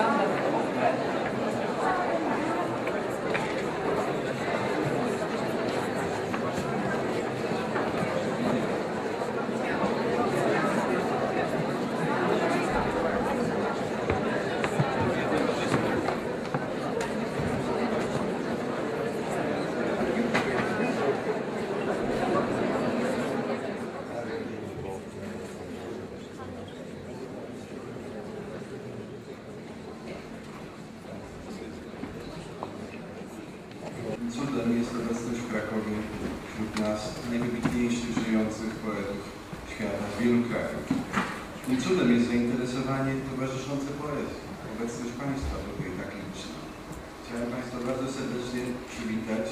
ちゃうんだけど。Jest obecność w Krakowie wśród nas najwybitniejszych żyjących poetów świata z wielu krajów. I cudem jest zainteresowanie towarzyszące poezji. Obecność Państwa tutaj tak liczna. Chciałem Państwa bardzo serdecznie przywitać.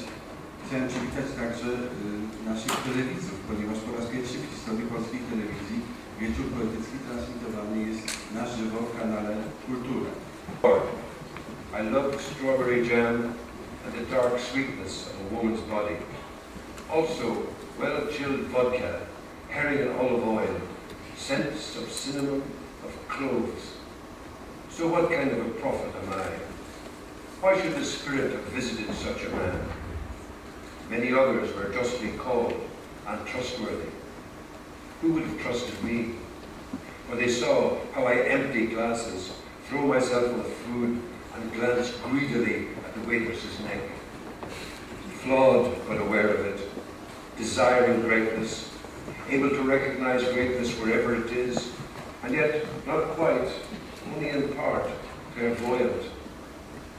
Chciałem przywitać także y, naszych telewidzów, ponieważ po raz pierwszy w historii polskiej telewizji wieczór poetycki transmitowany jest na żywo w kanale Kultura. I love strawberry jam and the dark sweetness of a woman's body. Also, well-chilled vodka, herring and olive oil, scents of cinnamon, of cloves. So what kind of a prophet am I? Why should the Spirit have visited such a man? Many others were justly called and trustworthy. Who would have trusted me? For they saw how I empty glasses, throw myself on the food, and glance greedily at the waitress's neck. Flawed but aware of it, desiring greatness, able to recognize greatness wherever it is, and yet not quite, only in part, clairvoyant.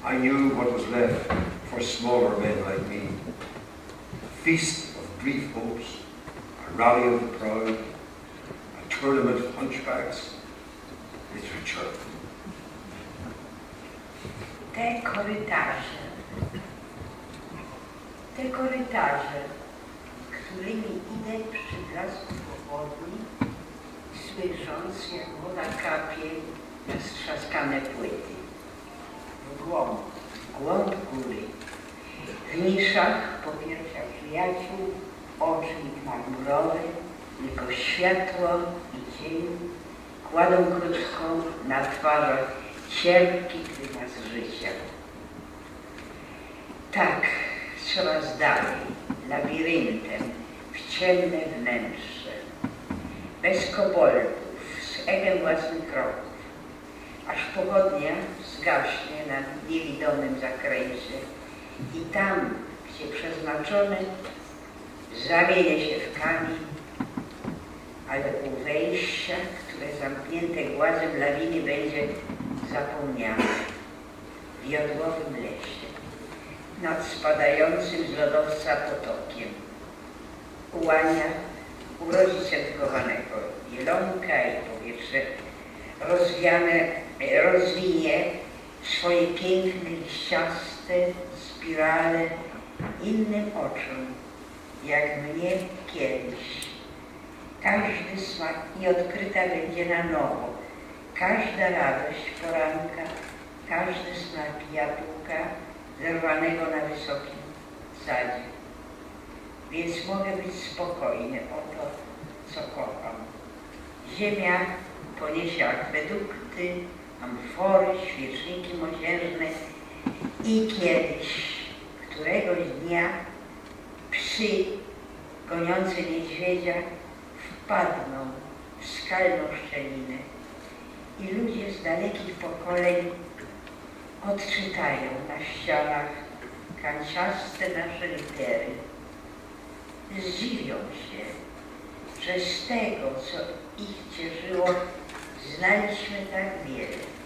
I knew what was left for smaller men like me. Feast of brief hopes, a rally of the proud, a tournament of hunchbacks, literature. Te korytarze, te korytarze, którymi idę przy blasku pochodni, słysząc jak woda kapie na strzaskane płyty. W głąb, w głąb góry, w niszach po przyjaciół, oczy marmurowe, tylko światło i cień kładą krótko na twarzach cierpki prymas życia. Tak, coraz dalej, labiryntem, w ciemne wnętrze, bez koboldów, z echem własnych kroków, aż pochodnia zgaśnie na niewidomym zakręcie i tam, gdzie przeznaczony, zamienię się w kamień, ale u wejścia, które zamknięte głazem lawiny będzie zapomniane w jodłowym lesie nad spadającym z lodowca potokiem. Ułania urodzi certyfikowanego jelonka i powietrze rozwiane, rozwinie swoje piękne, liściaste spirale innym oczom, jak mnie kiedyś. Każdy smak nieodkryta będzie na nowo, każda radość poranka, każdy smak jabłka zerwanego na wysokim sadzie. Więc mogę być spokojny o to, co kocham. Ziemia poniesie akwedukty, amfory, świeczniki mosiężne i kiedyś, któregoś dnia psy goniące niedźwiedzia wpadną w skalną szczelinę i ludzie z dalekich pokoleń odczytają na ścianach kanciaste nasze litery. Zdziwią się, że z tego, co ich cieszyło, znaliśmy tak wiele.